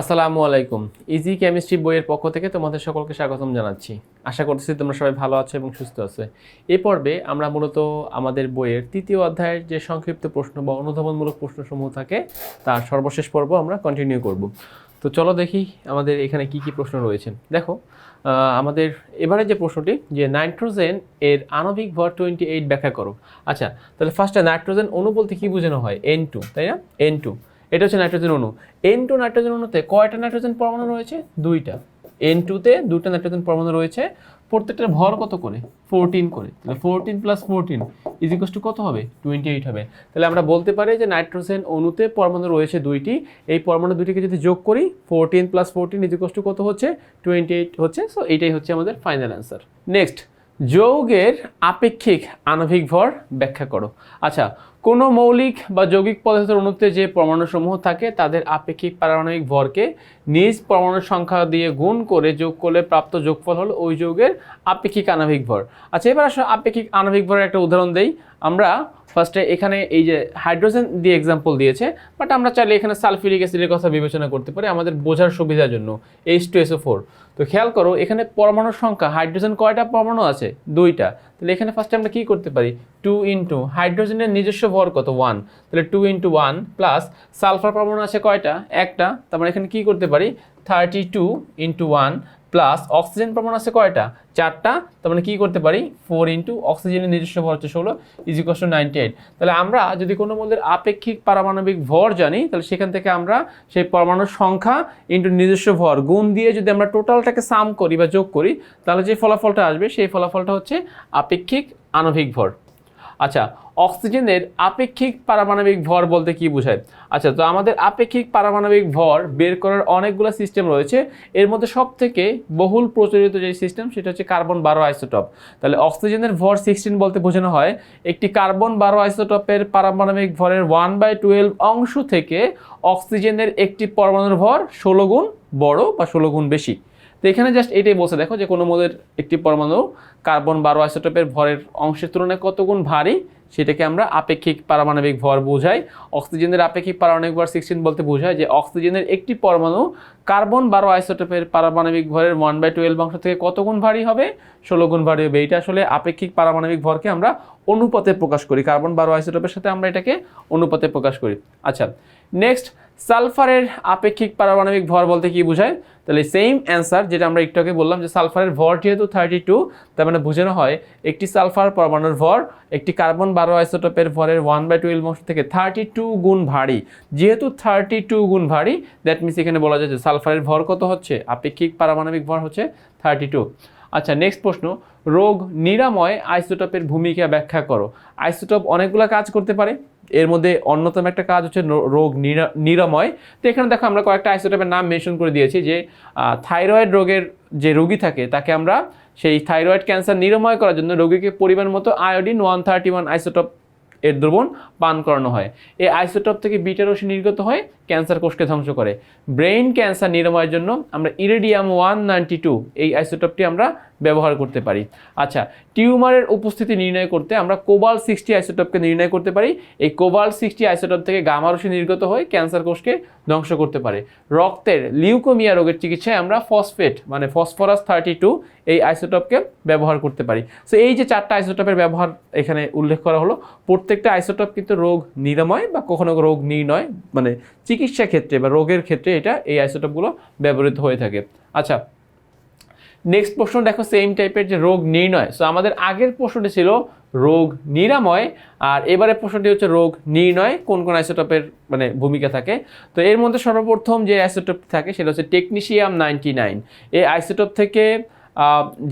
আসসালামু আলাইকুম। Easy chemistry বইয়ের পক্ষ থেকে তোমাদের সকলকে স্বাগতম জানাচ্ছি। আশা করতেছি তোমরা সবাই ভালো আছো এবং সুস্থ আছো। এই পর্বে আমরা মূলত আমাদের বইয়ের তৃতীয় অধ্যায়ের যে সংক্ষিপ্ত প্রশ্ন বা অনুধাবনমূলক প্রশ্নসমূহ থাকে, তার সর্বশেষ পর্ব আমরা কন্টিনিউ করব। তো চলো দেখি আমাদের এখানে কি কি প্রশ্ন রয়েছে। দেখো আমাদের এবারে যে প্রশ্নটি, যে নাইট্রোজেন এর আণবিক ভর টোয়েন্টি এইট ব্যাখ্যা করো। আচ্ছা তাহলে ফার্স্টে নাইট্রোজেন অণু বলতে কী বোঝানো হয়? এন টু তাই না? এন টু এটা হচ্ছে নাইট্রোজেন অণু। এন টু নাইট্রোজেন অণুতে কয়টা নাইট্রোজেন পরমাণু রয়েছে? দুইটা। এন টুতে দুটো নাইট্রোজেন পরমাণু রয়েছে। প্রত্যেকটার ভর কত করে? ফোরটিন করে। তাহলে ফোরটিন প্লাস ফোরটিন ইজিকোস টু কত হবে? টোয়েন্টি এইট হবে। তাহলে আমরা বলতে পারি যে নাইট্রোজেন অণুতে পরমাণু রয়েছে দুইটি। এই পরমাণু দুইটিকে যদি যোগ করি ফোরটিন প্লাস ফোরটিন ইজিকোস টু কত হচ্ছে? টোয়েন্টি এইট হচ্ছে। সো এইটাই হচ্ছে আমাদের ফাইনাল অ্যান্সার নেক্সট যৌগের আপেক্ষিক আণবিক ভর ব্যাখ্যা করো। আচ্ছা কোনো মৌলিক বা যৌগিক পদার্থের অণুতে যে পরমাণুসমূহ থাকে, তাদের আপেক্ষিক পারমাণবিক ভরকে নিজ পরমাণুর সংখ্যা দিয়ে গুণ করে যোগ করলে প্রাপ্ত যোগফল হলো ওই যৌগের আপেক্ষিক আণবিক ভর। আচ্ছা এবার আসলে আপেক্ষিক আণবিক ভরের একটা উদাহরণ দেই। আমরা ফার্স্টে এখানে এই যে হাইড্রোজেন দিয়ে এক্সাম্পল দিয়েছে বাট আমরা চাইলে এখানে সালফিউরিক অ্যাসিডের কথা বিবেচনা করতে পারি আমাদের বোঝার সুবিধার জন্য এইচ টু এসও ফোর তো খেয়াল করো, এখানে পরমাণুর সংখ্যা হাইড্রোজেন কয়টা পরমাণু আছে? দুইটা। তাহলে এখানে ফার্স্টে আমরা কি করতে পারি? টু ইন্টু হাইড্রোজেনের নিজস্ব ভর কত? ওয়ান তাহলে two into one plus sulphur পরমাণু আছে কয়টা? একটা। তারপরে এখানে কি করতে পারি? Thirty two into one plus oxygen পরমাণু আছে কয়টা? চারটা। তার মানে কী করতে পারি? ফোর ইন্টু অক্সিজেনের নিজস্ব ভর হচ্ছে ষোলো ইজিকস টু নাইনটি এইট। তাহলে আমরা যদি কোনো মধ্যে আপেক্ষিক পারমাণবিক ভর জানি, তাহলে সেখান থেকে আমরা সেই পরমাণুর সংখ্যা ইন্টু নিজস্ব ভর গুণ দিয়ে যদি আমরা টোটালটাকে সাম করি বা যোগ করি, তাহলে যে ফলাফলটা আসবে, সেই ফলাফলটা হচ্ছে আপেক্ষিক আণবিক ভর। আচ্ছা অক্সিজেনের আপেক্ষিক পারমাণবিক ভর বলতে কি বোঝায়? আচ্ছা তো আমাদের আপেক্ষিক পারমাণবিক ভর বের করার অনেকগুলো সিস্টেম রয়েছে। এর মধ্যে সব থেকে বহুল প্রচলিত যে সিস্টেম সেটা হচ্ছে কার্বন বারো আইসোটপ তাহলে অক্সিজেনের ভর সিক্সটিন বলতে বোঝানো হয়, একটি কার্বন বারো আইসোটপের পারমাণবিক ভরের ওয়ান বাই টুয়েলভ অংশ থেকে অক্সিজেনের একটি পরমাণুর ভর ষোলো গুণ বড় বা ষোলো গুণ বেশি। তো এখানে জাস্ট এটাই বলছে, দেখো যে কোনো মোদের একটি পরমাণু কার্বন বারো আইসোটোপের ভরের অংশের তুলনায় কত গুণ ভারী? সেটাকে আমরা আপেক্ষিক পারমাণবিক ভর বোঝাই। অক্সিজেনের আপেক্ষিক পারমাণবিক ভর সিক্সটিন বলতে বোঝায় যে অক্সিজেনের একটি পরমাণু কার্বন বারো আইসোটোপের পারমাণবিক ভরের ওয়ান বাই টুয়েলভ অংশ থেকে কত গুণ ভারী হবে? ষোলো গুণ ভারী হবে। এটা আসলে আপেক্ষিক পারমাণবিক ভরকে আমরা অনুপাতে প্রকাশ করি। কার্বন বারো আইসোটোপের সাথে আমরা এটাকে অনুপাতে প্রকাশ করি। আচ্ছা নেক্সট সালফারের আপেক্ষিক পারমাণবিক ভর বলতে কি বোঝায়? তাহলে সেম অ্যান্সার যেটা আমরা একটু আগে বললাম যে সালফারের ভর যেহেতু থার্টি টু তার মানে বোঝানো হয় একটি সালফার পরমাণুর ভর, একটি কার্বন বারো আইসোটোপের ভরের ওয়ান বাই টুয়েলভ অংশ থেকে থার্টি টু গুণ ভারী। যেহেতু থার্টি টু গুণ ভারী দ্যাট মিনস এখানে বলা যায় যে সালফারের ভর কত হচ্ছে? আপেক্ষিক পারমাণবিক ভর হচ্ছে থার্টি টু আচ্ছা নেক্সট প্রশ্ন, রোগ নিরাময় আইসোটপের ভূমিকা ব্যাখ্যা করো। আইসোটপ অনেকগুলো কাজ করতে পারে। এর মধ্যে অন্যতম একটা কাজ হচ্ছে রোগ নিরা- নিরাময়। তো এখানে দেখো আমরা কয়েকটা আইসোটপের নাম মেনশন করে দিয়েছি যে থাইরয়েড রোগের যে রোগী থাকে, তাকে আমরা সেই থাইরয়েড ক্যান্সার নিরাময় করার জন্য রোগীকে পরিমাণ মতো iodine one thirty one isotope এর দ্রবণ পান করানো হয়। এই আইসোটপ থেকে বিটা রশ্মি নির্গত হয় ক্যান্সার কোষকে ধ্বংস করে। ব্রেইন ক্যান্সার নিরাময়ের জন্য আমরা ইরিডিয়াম ওয়ান নাইনটি টু এই আইসোটপটি আমরা ব্যবহার করতে পারি। আচ্ছা টিউমারের উপস্থিতি নির্ণয় করতে আমরা কোবাল সিক্সটি আইসোটপকে নির্ণয় করতে পারি। এই কোবাল সিক্সটি আইসোটপ থেকে গামা রশ্মি নির্গত হয়ে ক্যান্সার কোষকে ধ্বংস করতে পারে। রক্তের লিউকোমিয়া রোগের চিকিৎসায় আমরা ফসফেট মানে ফসফরাস থার্টি টু এই আইসোটপকে ব্যবহার করতে পারি। সো এই যে চারটা আইসোটপের ব্যবহার এখানে উল্লেখ করা হলো, প্রত্যেকটা আইসোটপ কিন্তু রোগ নিরাময় বা কখনো রোগ নির্ণয় মানে চিকিৎসা ক্ষেত্রে বা রোগের ক্ষেত্রে এটা এই আইসোটপগুলো ব্যবহৃত হয়ে থাকে। আচ্ছা নেক্সট প্রশ্ন দেখো সেম টাইপের যে রোগ নির্ণয়। সো আমাদের আগের প্রশ্নটি ছিল রোগ নিরাময়, আর এবারে প্রশ্নটি হচ্ছে রোগ নির্ণয়, কোন কোন আইসোটপের মানে ভূমিকা থাকে। তো এর মধ্যে সর্বপ্রথম যে আইসোটপ থাকে, সেটা হচ্ছে টেকনিশিয়াম নাইনটি নাইন এই আইসোটপ থেকে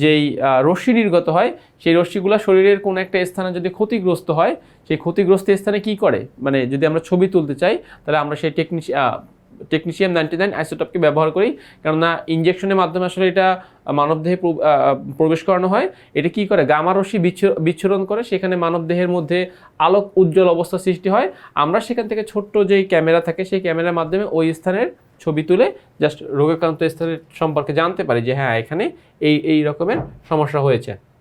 যেই রশ্মি নির্গত হয়, সেই রশ্মিগুলো শরীরের কোনো একটা স্থানে যদি ক্ষতিগ্রস্ত হয়, সেই ক্ষতিগ্রস্ত স্থানে কি করে? মানে যদি আমরা ছবি তুলতে চাই, তাহলে আমরা সেই টেকনিশি টেকনিশিয়াম নাইনটি নাইন আইসোটপকে ব্যবহার করি, কেননা ইঞ্জেকশনের মাধ্যমে আসলে এটা মানবদেহে প্র- প্রবেশ করানো হয়। এটা কি করে? গামা রশ্মি বিচ্ছ- বিচ্ছুরণ করে, সেখানে মানবদেহের মধ্যে আলোক উজ্জ্বল অবস্থা সৃষ্টি হয়। আমরা সেখান থেকে ছোট্ট যেই ক্যামেরা থাকে, সেই ক্যামেরার মাধ্যমে ওই স্থানের ছবি তুলে জাস্ট রোগাক্রান্ত স্থানের সম্পর্কে জানতে পারি যে হ্যাঁ এখানে এই এই রকমের সমস্যা হয়েছে।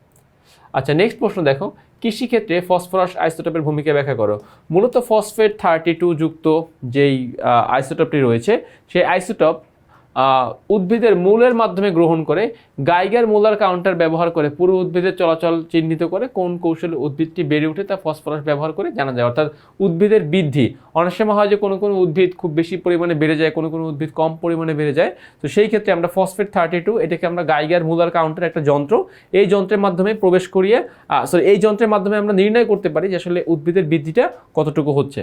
আচ্ছা নেক্সট প্রশ্ন দেখো। কৃষিক্ষেত্রে ফসফরাস আইসোটপের ভূমিকা ব্যাখ্যা করো। মূলত ফসফেট থার্টি টু যুক্ত যেই আইসোটপটি রয়েছে, সেই আইসোটোপ উদ্ভিদের মূলের মাধ্যমে গ্রহণ করে, গাইগার মূলার কাউন্টার ব্যবহার করে, পুরো উদ্ভিদের চলাচল চিহ্নিত করে কোন কৌশলে উদ্ভিদটি বেড়ে উঠে তা ফসফরাস ব্যবহার করে জানা যায়। অর্থাৎ উদ্ভিদের বৃদ্ধি, অনেক সময় হয় যে কোনো কোনো উদ্ভিদ খুব বেশি পরিমাণে বেড়ে যায়, কোনো কোনো উদ্ভিদ কম পরিমাণে বেড়ে যায়। তো সেই ক্ষেত্রে আমরা ফসফেট থার্টি টু এটাকে আমরা গাইগার মূলার কাউন্টার একটা যন্ত্র, এই যন্ত্রের মাধ্যমে প্রবেশ করিয়ে সরি এই যন্ত্রের মাধ্যমে আমরা নির্ণয় করতে পারি যে আসলে উদ্ভিদের বৃদ্ধিটা কতটুকু হচ্ছে।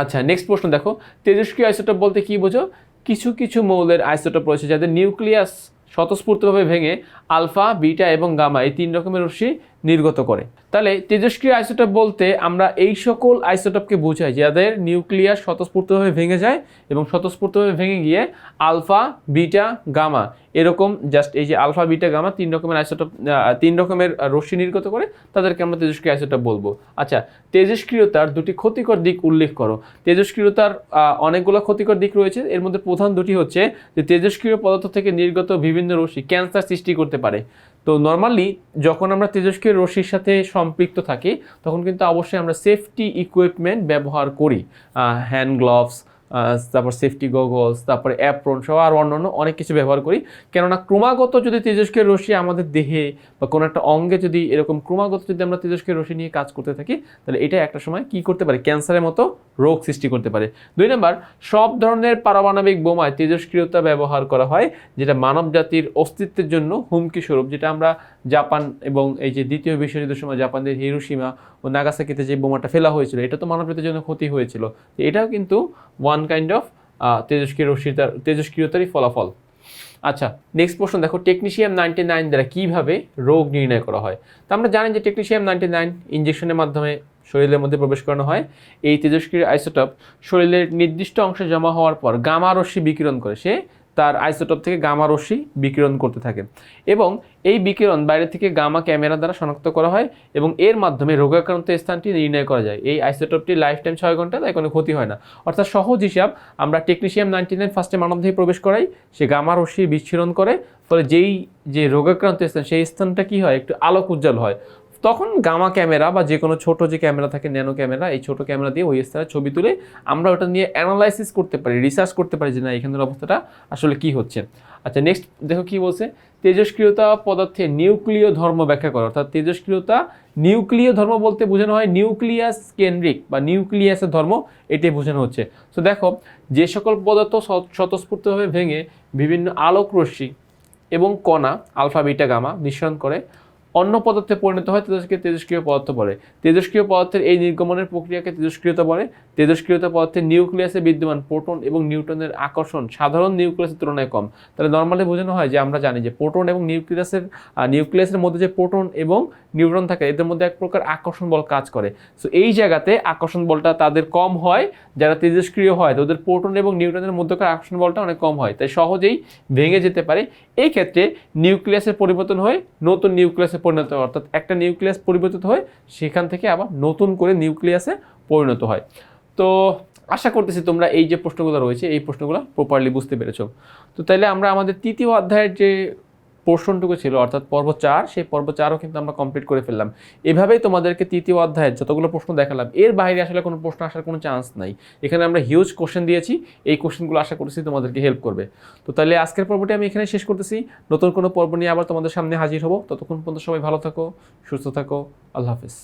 আচ্ছা নেক্সট প্রশ্ন দেখো। তেজস্ক্রিয় আইসোটোপ বলতে কি বোঝো? কিছু কিছু মৌলের আইসোটোপ রয়েছে যাদের নিউক্লিয়াস স্বতঃস্ফূর্তভাবে ভেঙে আলফা বিটা এবং গামা এই তিন রকমের রশ্মি নির্গত করে। তাহলে তেজস্ক্রিয় আইসোটোপ বলতে আমরা এই সকল আইসোটোপকে বোঝাই, যাদের নিউক্লিয়াস স্বতঃস্ফূর্তভাবে ভেঙে যায় এবং স্বতঃস্ফূর্তভাবে ভেঙে গিয়ে আলফা, বিটা, গামা এরকম জাস্ট এই যে আলফা, বিটা, গামা তিন রকমের আইসোটোপ তিন রকমের রশ্মি নির্গত করে, তাদেরকে আমরা তেজস্ক্রিয় আইসোটোপ বলব। আচ্ছা তেজস্ক্রিয়তার দুটি ক্ষতিকর দিক উল্লেখ করো। তেজস্ক্রিয়তার অনেকগুলো ক্ষতিকর দিক রয়েছে। এর মধ্যে প্রধান দুটি হচ্ছে যে তেজস্ক্রিয় পদার্থ থেকে নির্গত বিভিন্ন রশ্মি ক্যান্সার সৃষ্টি করতে পারে। তো নর্মালি যখন আমরা তেজস্ক্রিয় রশ্মির সাথে সম্পৃক্ত থাকি, তখন কিন্তু অবশ্যই আমরা সেফটি ইকুইপমেন্ট ব্যবহার করি। হ্যান্ড গ্লোভস তারপর সেফটি গগলস তারপরে অ্যাপ্রন সহ আর অন্যান্য অনেক কিছু ব্যবহার করি। কেননা ক্রমাগত যদি তেজস্ক্রিয় রশ্মি আমাদের দেহে বা কোনো একটা অঙ্গে যদি এরকম ক্রমাগত যদি আমরা তেজস্ক্রিয় রশ্মি নিয়ে কাজ করতে থাকি, তাহলে এটা একটা সময় কি করতে পারে? ক্যান্সারের মতো রোগ সৃষ্টি করতে পারে। দুই নম্বর, সব ধরনের পারমাণবিক বোমায় তেজস্ক্রিয়তা ব্যবহার করা হয়, যেটা মানব জাতির অস্তিত্বের জন্য হুমকি স্বরূপ, যেটা আমরা জাপান এবং এই যে দ্বিতীয় বিশ্বযুদ্ধের সময় জাপানের হিরোসীমা ও নাগাসাকিতে যে বোমাটা ফেলা হয়েছিল, এটা তো মানব জাতির জন্য ক্ষতি হয়েছিল। এটাও কিন্তু ওয়ান কাইন্ড অফ তেজস্ক্রিয় রশ্মিতার তেজস্ক্রিয়তারই ফলাফল। আচ্ছা নেক্সট প্রশ্ন, দেখো টেকনিশিয়াম নাইনটি নাইন দ্বারা কীভাবে রোগ নির্ণয় করা হয়? তো আমরা জানি যে টেকনিশিয়াম নাইনটি নাইন ইঞ্জেকশনের মাধ্যমে শরীরের মধ্যে প্রবেশ করানো হয়। এই তেজস্ক্রিয় আইসোটপ শরীরের নির্দিষ্ট অংশে জমা হওয়ার পর গামা রশ্মি বিকিরণ করে। সে তার আইসোটপ থেকে গামা রশ্মি বিকিরণ করতে থাকে এবং এই বিকিরণ বাইরে থেকে গামা ক্যামেরা দ্বারা শনাক্ত করা হয় এবং এর মাধ্যমে রোগাক্রান্ত স্থানটি নির্ণয় করা যায়। এই আইসোটপটি লাইফ টাইম ছয় ঘণ্টা তাই কোনো ক্ষতি হয় না। অর্থাৎ সহজ হিসাব, আমরা টেকনিশিয়াম নাইনটি নাইন ফার্স্টে মানবদেহে প্রবেশ করাই, সে গামা রশ্মি বিচ্ছিরণ করে, ফলে যেই যে রোগাক্রান্ত স্থান, সেই স্থানটা কি হয়? একটু আলোক উজ্জ্বল হয়। তখন গামা ক্যামেরা বা যে কোনো ছোট যে ক্যামেরা থাকে, ন্যানো ক্যামেরা, এই ছোট ক্যামেরা দিয়ে ওই স্থানের ছবি তুলে আমরা ওটা নিয়ে অ্যানালাইসিস করতে পারি রিসার্চ করতে পারি যে না, এখানের অবস্থাটা আসলে কি হচ্ছে। আচ্ছা নেক্সট দেখো কি বলছে? তেজস্ক্রিয়তা পদার্থে নিউক্লিয় ধর্ম ব্যাখ্যা করে। অর্থাৎ তেজস্ক্রিয়তা নিউক্লিয় ধর্ম বলতে বোঝানো হয় নিউক্লিয়াস কেন্দ্রিক বা নিউক্লিয়াসের ধর্ম, এটাই বোঝানো হচ্ছে। তো দেখো, যে সকল পদার্থ স্বতঃস্ফূর্তভাবে ভেঙে বিভিন্ন আলোক রশ্মি এবং কণা, আলফা, বিটা, গামা নিঃসরণ করে অন্য পদার্থে পরিণত হয় তাদেরকে তেজস্ক্রিয় পদার্থ বলে। তেজস্ক্রিয় পদার্থের এই নির্গমনের প্রক্রিয়াকে তেজস্ক্রিয়তা বলে। তেজস্ক্রিয়তা পদার্থের নিউক্লিয়াসে বিদ্যমান প্রোটন এবং নিউটনের আকর্ষণ সাধারণ নিউক্লিয়াসের তুলনায় কম। তাহলে নর্মালি বোঝানো হয় যে আমরা জানি যে প্রোটন এবং নিউক্লিয়াসের নিউক্লিয়াসের মধ্যে যে প্রোটন এবং নিউট্রন থাকে, এদের মধ্যে এক প্রকার আকর্ষণ বল কাজ করে। সো এই জায়গাতে আকর্ষণ বলটা তাদের কম হয়, যারা তেজস্ক্রিয় হয়, তাদের প্রোটন এবং নিউট্রনের মধ্যকার আকর্ষণ বলটা অনেক কম হয়। তাই সহজেই ভেঙে যেতে পারে। এই ক্ষেত্রে নিউক্লিয়াসের পরিবর্তন হয়ে নতুন নিউক্লিয়াসে পরিণত হয়। অর্থাৎ একটা নিউক্লিয়াস পরিবর্তিত হয়, সেখান থেকে আবার নতুন করে নিউক্লিয়াসে পরিণত হয়। তো আশা করতেছি তোমরা এই যে প্রশ্নগুলো রয়েছে, এই প্রশ্নগুলো প্রপারলি বুঝতে পেরেছ। তো তাইলে আমরা আমাদের তৃতীয় অধ্যায়ের যে পোর্শনটুকু ছিল, অর্থাৎ পর্ব চার, সেই পর্ব চারও কিন্তু আমরা কমপ্লিট করে ফেললাম। এভাবেই তোমাদেরকে তৃতীয় অধ্যায়ের যতগুলো প্রশ্ন দেখালাম, এর বাইরে আসলে কোনো প্রশ্ন আসার কোনো চান্স নাই। এখানে আমরা হিউজ কোশ্চেন দিয়েছি, এই কোশ্চেনগুলো আশা করেছি তোমাদেরকে হেল্প করবে। তো তাহলে আজকের পর্বটি আমি এখানে শেষ করতেছি। নতুন কোনো পর্ব নিয়ে আবার তোমাদের সামনে হাজির হব। ততক্ষণ পর্যন্ত সবাই ভালো থাকো, সুস্থ থাকো, আল্লাহ হাফিজ।